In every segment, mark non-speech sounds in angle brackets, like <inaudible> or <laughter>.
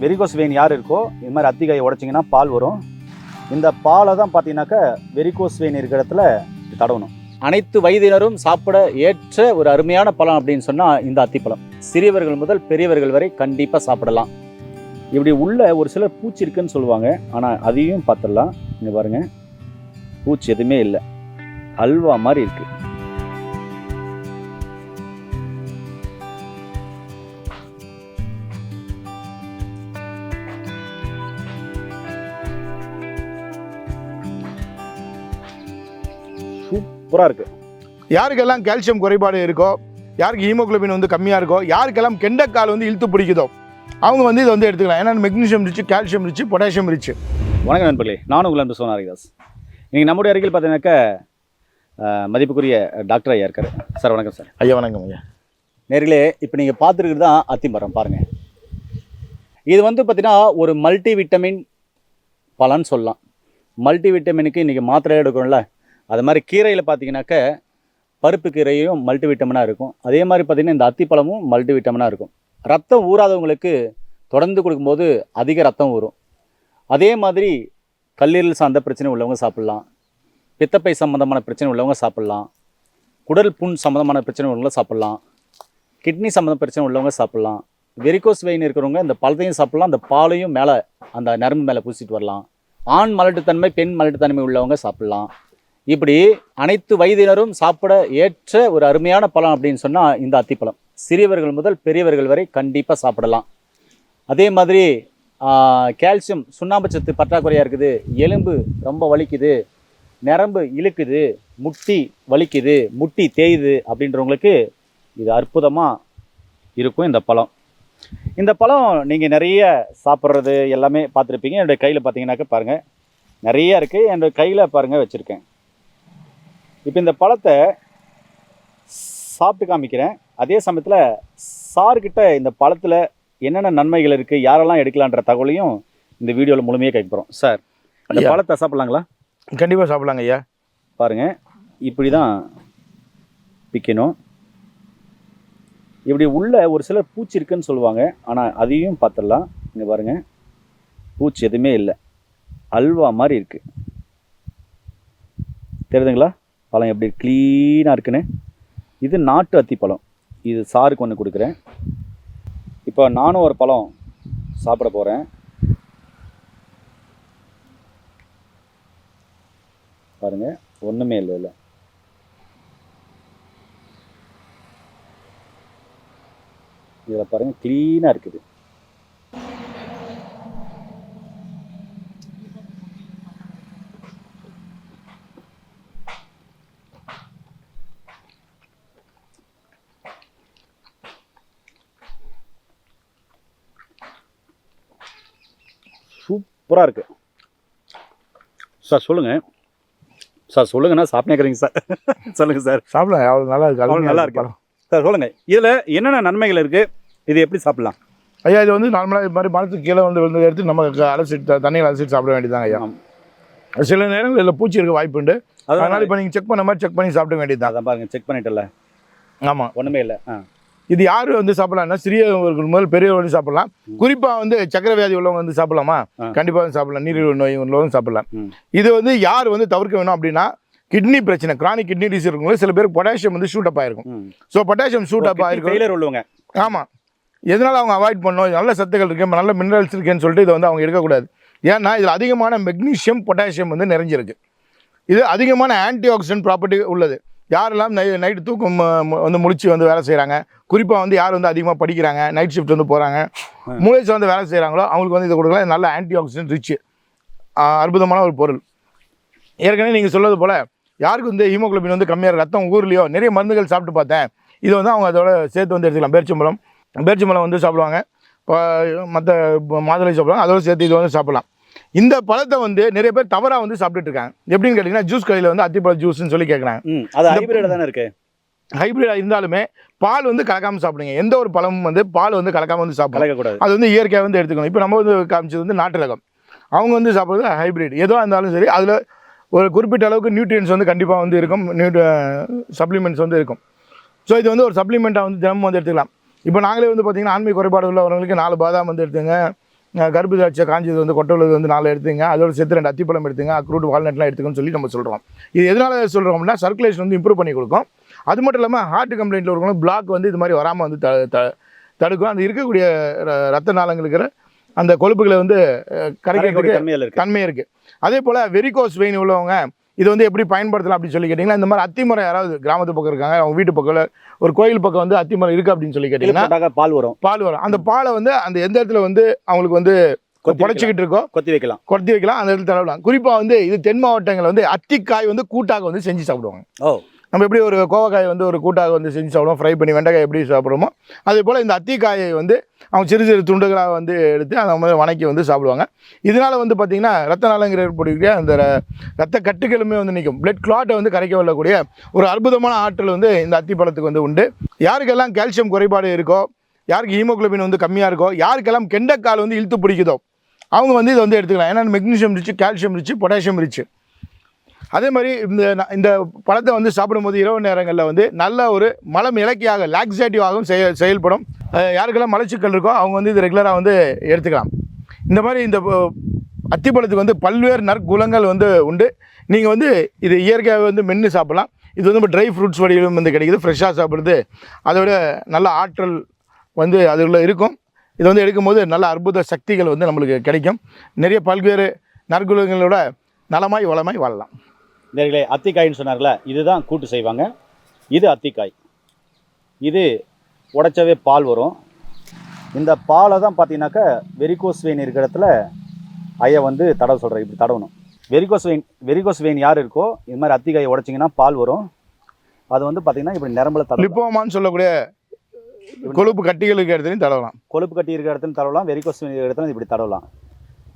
Varicose vein யார் இருக்கோ இது மாதிரி அத்திக்காயை உடைச்சிங்கன்னா பால் வரும். இந்த பாலை தான் பார்த்தீங்கன்னாக்கா வெரிகோஸ் வெயின் இருக்கிற இடத்துல தடவணும். அனைத்து வயதினரும் சாப்பிட ஏற்ற ஒரு அருமையான பழம் அப்படின்னு சொன்னால் இந்த அத்திப்பழம். சிறியவர்கள் முதல் பெரியவர்கள் வரை கண்டிப்பாக சாப்பிடலாம். இப்படி உள்ள ஒரு சிலர் பூச்சி இருக்குன்னு சொல்லுவாங்க. ஆனால் அதையும் பார்த்துடலாம். இங்கே பாருங்கள் பூச்சி எதுவுமே இல்லை. அல்வா மாதிரி இருக்குது சூப்பராக இருக்கு. யாருக்கெல்லாம் கால்சியம் குறைபாடு இருக்கோ யாருக்கு ஹீமோகுளோபின் வந்து கம்மியாக இருக்கோ யாருக்கெல்லாம் கெண்டைக்கால் வந்து இழுத்து பிடிக்குதோ அவங்க வந்து இதை வந்து எடுத்துக்கலாம். ஏன்னா magnesium rich calcium rich potassium rich வணக்கம் நண்பர்களே நானும் உங்கள் அன்பு சோனா ஹரிதாஸ் இன்னைக்கு நம்முடைய அருகில் பார்த்தீங்கன்னாக்கா மதிப்புக்குரிய டாக்டர் ஐயா இருக்காரு. சார் வணக்கம் சார். ஐயா வணக்கம் ஐயா. நேர்களே இப்போ நீங்கள் பார்த்துருக்குறது தான் அத்திமரம் பாருங்கள் இது வந்து பார்த்தீங்கன்னா ஒரு மல்டி விட்டமின் பலன்னு சொல்லலாம். மல்டி விட்டமினுக்கு இன்றைக்கி மாத்திரை எடுக்கிறோம்ல அது மாதிரி கீரையில் பார்த்தீங்கன்னாக்க பருப்பு கீரையும் மல்டி விட்டமினாக இருக்கும். அதே மாதிரி பார்த்தீங்கன்னா இந்த அத்திப்பழமும் மல்டி விட்டமினாக இருக்கும். ரத்தம் ஊறாதவங்களுக்கு தொடர்ந்து கொடுக்கும்போது அதிக ரத்தம் ஊறும். அதே மாதிரி கல்லீரல் சார்ந்த பிரச்சனை உள்ளவங்க சாப்பிட்லாம். பித்தப்பை சம்மந்தமான பிரச்சனை உள்ளவங்க சாப்பிட்லாம். குடல் புண் சம்மந்தமான பிரச்சனை உள்ளவங்க சாப்பிட்லாம். கிட்னி சம்மந்த பிரச்சனை உள்ளவங்க சாப்பிட்லாம். வெரிகோஸ் வெயின் இருக்கிறவங்க இந்த பழத்தையும் சாப்பிட்லாம். அந்த பாலையும் மேலே அந்த நரம்பு மேலே பூசிட்டு வரலாம். ஆண் மலட்டுத்தன்மை பெண் மலட்டுத்தன்மை உள்ளவங்க சாப்பிட்லாம். இப்படி அனைத்து வயதினரும் சாப்பிட ஏற்ற ஒரு அருமையான பழம் அப்படின்னு சொன்னால் இந்த அத்திப்பழம். சிறியவர்கள் முதல் பெரியவர்கள் வரை கண்டிப்பாக சாப்பிடலாம். அதே மாதிரி கால்சியம் சுண்ணாம்புச்சத்து பற்றாக்குறையாக இருக்குது. எலும்பு ரொம்ப வலிக்குது. நரம்பு இழுக்குது. முட்டி வலிக்குது. முட்டி தேயுது அப்படின்றவங்களுக்கு இது அற்புதமாக இருக்கும் இந்த பழம். இந்த பழம் நீங்கள் நிறைய சாப்பிட்றது எல்லாமே பார்த்துருப்பீங்க. என்னுடைய கையில் பார்த்தீங்கன்னாக்க பாருங்கள் நிறைய இருக்குது என்னோடய கையில் பாருங்கள் வச்சுருக்கேன். இப்போ இந்த பழத்தை சாப்பிட்டு காமிக்கிறேன். அதே சமயத்தில் சார்கிட்ட இந்த பழத்தில் என்னென்ன நன்மைகள் இருக்குது யாரெல்லாம் எடுக்கலான்ற தகவலையும் இந்த வீடியோவில் முழுமையாக கேட்க போகிறோம் சார் ஐயா. பழத்தை சாப்பிட்லாங்களா? கண்டிப்பாக சாப்பிடலாங்க ஐயா. பாருங்கள் இப்படி தான் பிக்கணும். இப்படி உள்ள ஒரு சிலர் பூச்சி இருக்குன்னு சொல்லுவாங்க ஆனால் அதையும் பார்த்துடலாம். இங்கே பாருங்கள் பூச்சி எதுவுமே இல்லை. அல்வா மாதிரி இருக்குது தெரியுதுங்களா? பழம் எப்படி க்ளீனாக இருக்குன்னு? இது நாட்டு அத்தி பழம் இது சாருக்கு ஒன்று கொடுக்குறேன். இப்போ நானும் ஒரு பழம் சாப்பிட போகிறேன் பாருங்கள் ஒன்றுமே இல்லை இல்லை இதில் பாருங்கள் க்ளீனாக இருக்குது. சூப்பராக இருக்கு. சார் சொல்லுங்கள் சார் சொல்லுங்கண்ணா சாப்பிட்டேங்கிறீங்க சார். சொல்லுங்க சார். <laughs> சாப்பிடலாம் அவ்வளோ நல்லா இருக்கு அவ்வளோ நல்லா இருக்கு சார் சொல்லுங்க. இதில் என்னென்ன நன்மைகள் இருக்கு? இது எப்படி சாப்பிடலாம்? ஐயா இது வந்து நார்மலாக இது மாதிரி மரத்துக்கு கீழே வந்து விழுந்து எடுத்து நம்ம அலசிட்டு தண்ணியில் அலசிட்டு சாப்பிட வேண்டியதாங்க ஐயா. சில நேரங்களில் இதில் பூச்சி இருக்க வாய்ப்பு உண்டு. அதனால இப்போ நீங்கள் செக் பண்ண மாதிரி செக் பண்ணி சாப்பிட வேண்டியதுதான். அதான் பாருங்க செக் பண்ணிட்டல ஆமாம் ஒன்றுமே இல்லை. ஆ. இது யார் வந்து சாப்பிடலாம்னா சிறியவர்கள் முதல் பெரியவர்கள் சாப்பிடலாம். குறிப்பாக வந்து சக்கரை வியாதி உள்ளவங்க வந்து சாப்பிடலாமா. கண்டிப்பாக வந்து சாப்பிடலாம். நீரிழிவு நோய் உள்ளவங்க சாப்பிடலாம். இது வந்து யார் வந்து தவிர்க்க வேணும் அப்படின்னா கிட்னி பிரச்சனை கிரானிக் கிட்னி டிசீஸ் இருக்கவங்க சில பேருக்கு பொட்டாசியம் வந்து ஷூட் அப் ஆயிருக்கும். ஸோ பொட்டாசியம் ஷூட் அப் ஆயிருக்கும். உள்ளவங்க. ஆமாம் எதனால அவங்க அவாய்ட் பண்ணணும்? நல்ல சத்துக்கள் இருக்கு நல்ல மினரல்ஸ் இருக்குன்னு சொல்லிட்டு இதை வந்து அவங்க எடுக்கக்கூடாது. ஏன்னா இதில் அதிகமான மெக்னீஷியம் பொட்டாசியம் வந்து நிறைஞ்சிருக்கு. இது அதிகமான ஆன்டி ஆக்சிடென்ட் ப்ராப்பர்ட்டி உள்ளது. யாரெல்லாம் நை நைட்டு தூக்கம் வந்து முழிச்சு வந்து வேலை செய்கிறாங்க குறிப்பாக வந்து யார் வந்து அதிகமாக படிக்கிறாங்க நைட் ஷிஃப்ட் வந்து போகிறாங்க மூளைச்சு வந்து வேலை செய்கிறாங்களோ அவங்களுக்கு வந்து இதை கொடுக்கலாம் இது நல்ல ஆன்டி ஆக்சிடென்ட் ரிச்சு அற்புதமான ஒரு பொருள். ஏற்கனவே நீங்கள் சொல்வது போல் யாருக்கு வந்து ஹீமோகுளோபின் வந்து கம்மியாக ரத்தம் ஊர்லையோ நிறைய மருந்துகள் சாப்பிட்டு பார்த்தேன். இது வந்து அவங்க அதோட சேர்த்து வந்து எடுத்துக்கலாம். பேரிச்சம்பழம் பேரிச்சம்பழம் வந்து சாப்பிடுவாங்க. இப்போ மற்ற மாதுளை சாப்பிடுவாங்க அதோட சேர்த்து இது வந்து சாப்பிடலாம். இந்த பழத்தை வந்து நிறைய பேர் தவறாக வந்து சாப்பிட்டுட்டு இருக்காங்க. எப்படின்னு கேட்டிங்கன்னா ஜூஸ் கடையில் வந்து அத்திப்பழ ஜூஸ்னு சொல்லி கேட்குறாங்க அது ஹைபிரிட் தானே இருக்கு? ஹைப்ரிடாக இருந்தாலுமே பால் வந்து கலக்காமல் சாப்பிடுங்க. எந்த ஒரு பழமும் வந்து பால் வந்து கலக்காமல் வந்து சாப்பிடலாம் கலக்கக்கூடாது. அது வந்து இயற்கையாக வந்து எடுத்துக்கணும். இப்போ நம்ம வந்து காமிச்சது வந்து நாட்டு ரகம். அவங்க வந்து சாப்பிட்றது ஹைப்ரிட் எதுவாக இருந்தாலும் சரி அதில் ஒரு குறிப்பிட்ட அளவுக்கு நியூட்ரியன்ஸ் வந்து கண்டிப்பாக வந்து இருக்கும். நியூட்ரி சப்ளிமெண்ட்ஸ் வந்து இருக்கும். ஸோ இது வந்து ஒரு சப்ளிமெண்ட்டாக வந்து தினமும் வந்து எடுத்துக்கலாம். இப்போ நாங்களே வந்து பார்த்திங்கன்னா ஆண்மை குறைபாடு உள்ளவங்களுக்கு நாலு பாதாம் வந்து எடுத்துங்க. கருப்பு திராட்சை காஞ்சது வந்து கொட்டை உள்ளது வந்து நாலு எடுத்துங்க. அதோட சேர்த்து ரெண்டு அத்திப்பழம் எடுத்துங்க அக்ரூட் வால்நட்லாம் எடுத்துக்கன்னு சொல்லி நம்ம சொல்கிறோம் இது எதனால சொல்கிறோம் அப்படின்னா சர்க்குலேஷன் வந்து இம்ப்ரூவ் பண்ணி கொடுக்கும். அது மட்டும் இல்லாமல் ஹார்ட் கம்ப்ளைண்ட்டில் இருக்கவங்க பிளாக் வந்து இது மாதிரி வராமல் வந்து த த- தடுக்கும். அந்த இருக்கக்கூடிய ரத்த நாளங்கள் இருக்கிற அந்த கொழுப்புகளை வந்து அஹ், கரைக்கிறதுக்கு தன்மையில் இருக்கு. தன்மை இருக்குது அதே போல் வெரிகோஸ் வெயின் உள்ளவங்க இது வந்து எப்படி பயன்படுத்தலாம் அப்படின்னு சொல்லி கேட்டிங்கன்னா இந்த மாதிரி அத்திமரம் யாராவது கிராமத்து பக்கம் இருக்காங்க அவங்க வீட்டு பக்கம் ஒரு கோயில் பக்கம் வந்து அத்திமரம் இருக்குது அப்படின்னு சொல்லி கேட்டிங்கன்னா பால் வரும். பால் வரும். அந்த பாலை வந்து அந்த எந்த இடத்துல வந்து அவங்களுக்கு வந்து புடச்சிக்கிட்டு இருக்கோ கொத்தி வைக்கலாம். கொத்தி வைக்கலாம். அந்த இடத்துல தடவலாம். குறிப்பாக வந்து இது தென் மாவட்டங்களில் வந்து அத்திக்காய் வந்து கூட்டாக வந்து செஞ்சு சாப்பிடுவாங்க. ஓ. நம்ம எப்படி ஒரு கோவக்காயை வந்து ஒரு கூட்டாக வந்து செஞ்சு சாப்பிடுவோம்? ஃப்ரை பண்ணி வெண்டைக்காய் எப்படி சாப்பிடுவோமோ அதே போல் இந்த அத்திக்காயை வந்து அவங்க சிறு சிறு துண்டுகளாக வந்து எடுத்து அதை மாதிரி வணக்கி வந்து சாப்பிடுவாங்க. இதனால் வந்து பார்த்திங்கன்னா ரத்த நாளங்கிற ஏற்படக்கூடிய அந்த ரத்த கட்டுகளுமே வந்து நிற்கும் பிளட் கிளாட்டை வந்து கரைக்க வரக்கூடிய ஒரு அற்புதமான ஆற்றல் வந்து இந்த அத்தி பழத்துக்கு வந்து உண்டு. யாருக்கெல்லாம் கால்சியம் குறைபாடு இருக்கோ யாருக்கு ஹீமோக்ளோபின் வந்து கம்மியாக இருக்கோ யாருக்கெல்லாம் கெண்டைக்கால் வந்து இழுத்து பிடிக்குதோ அவங்க வந்து இதை வந்து எடுத்துக்கலாம். ஏன்னா magnesium rich calcium rich potassium rich அதே மாதிரி இந்த இந்த பழத்தை வந்து சாப்பிடும்போது இரவு நேரங்களில் வந்து நல்ல ஒரு மலம் இலக்கியாக லாக்ஸேட்டிவாகவும் செய செயல்படும். யாருக்கெல்லாம் மலச்சிக்கல் இருக்கோ அவங்க வந்து இது ரெகுலராக வந்து எடுத்துக்கலாம். இந்த மாதிரி இந்த அத்திப்பழத்துக்கு வந்து பல்வேறு நற்குலங்கள் வந்து உண்டு. நீங்கள் வந்து இது இயற்கையாக வந்து மென்று சாப்பிடலாம். இது வந்து ட்ரை ஃப்ரூட்ஸ் வடிவிலும் வந்து கிடைக்குது ஃப்ரெஷ்ஷாக சாப்பிடுறது. அதோட நல்ல ஆற்றல் வந்து அதுக்குள்ள இருக்கும். இது வந்து எடுக்கும்போது நல்ல அற்புத சக்திகள் வந்து நம்மளுக்கு கிடைக்கும். நிறைய பல்வேறு நற்குலங்களோட நலமாய் வளமாய் வாழலாம். நேர்களே அத்திக்காய்ன்னு சொன்னார்ல இதுதான் கூட்டு செய்வாங்க. இது அத்திக்காய். இது உடைச்சவே பால் வரும். இந்த பாலை தான் பார்த்தீங்கன்னாக்கா வெரிகோஸ் வெயின் இருக்கிற இடத்துல ஐயா வந்து தடவை சொல்கிறார் இப்படி தடவணும். வெரிகோஸ் வெயின் வெரிகோஸ் வெயின் யார் இருக்கோ இது மாதிரி அத்திக்காயை உடைச்சிங்கன்னா பால் வரும். அது வந்து பார்த்தீங்கன்னா இப்படி நிரம்பல தடவை லிப்போமான்னு சொல்லக்கூடிய கொழுப்பு கட்டிகளுக்கு இடத்துலையும் தடவலாம். கொழுப்பு கட்டி இருக்கிற இடத்துல தடவலாம் வெரிகோஸ் வெயின் இருக்கிற இடத்துல இப்படி தடவலாம்.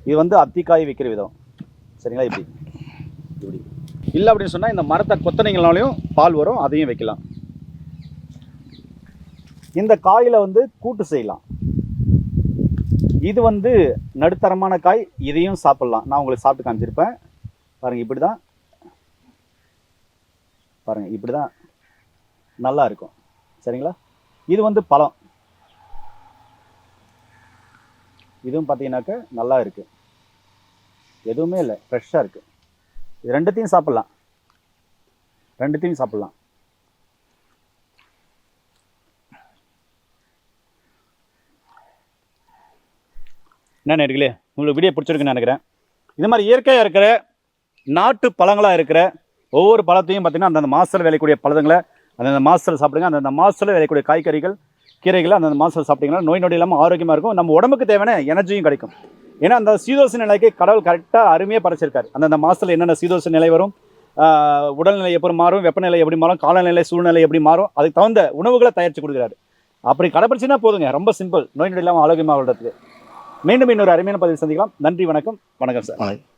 இது வந்து அத்திக்காய் விற்கிற விதம். சரிங்களா இப்படி? இப்படி. இல்லை அப்படின்னு சொன்னால் இந்த மரத்தை கொத்தனைங்களாலையும் பால் வரும் அதையும் வைக்கலாம். இந்த காயில் வந்து கூட்டு செய்யலாம். இது வந்து நடுத்தரமான காய் இதையும் சாப்பிட்லாம். நான் உங்களுக்கு சாப்பிட்டு காமிச்சிருப்பேன். பாருங்கள் இப்படி தான் பாருங்கள் இப்படி தான் நல்லா இருக்கும். சரிங்களா? இது வந்து பழம். இதுவும் பார்த்தீங்கன்னாக்க நல்லா இருக்குது எதுவுமே இல்லை ஃப்ரெஷ்ஷாக இருக்குது இது ரெண்டுத்தையும் சாப்பிட்லாம். ரெண்டுத்தையும் சாப்பிட்லாம். என்ன நேர்களே உங்களுக்கு வீடியோ பிடிச்சிருக்குன்னு நினைக்கிறேன். இது மாதிரி இயற்கையாக இருக்கிற நாட்டு பழங்களாக இருக்கிற ஒவ்வொரு பழத்தையும் பார்த்திங்கன்னா அந்தந்த மாதத்தில் விளையக்கூடிய பழங்களை அந்தந்த மாதத்தில் சாப்பிடுங்க. அந்தந்த மாதத்தில் விளையக்கூடிய காய்கறிகள் கீரைகளை அந்தந்த மாதத்தில் சாப்பிட்டிங்கன்னா நோய் நொடி இல்லாமல் ஆரோக்கியமாக இருக்கும். நம்ம உடம்புக்கு தேவையான எனர்ஜியும் கிடைக்கும். ஏன்னா அந்த சீதோஷ நிலைக்கு கடவுள் கரெக்டாக அருமையாக படைச்சிருக்காரு. அந்தந்த மாதத்தில் என்னென்ன சீதோஷ நிலை வரும்? உடல்நிலை எப்படி மாறும்? வெப்பநிலை எப்படி மாறும்? காலநிலை சூழ்நிலை எப்படி மாறும்? அதுக்கு தகுந்த உணவுகளை தயாரித்து கொடுக்குறாரு. அப்படி கடைப்பிடிச்சுன்னா போதுங்க. ரொம்ப சிம்பிள் நோய் நொடி இல்லாமல் ஆரோக்கியமாக மீண்டும் இன்னொரு அருமையான பதிவு சந்திக்கலாம். நன்றி வணக்கம். வணக்கம் சார். வணக்கம்.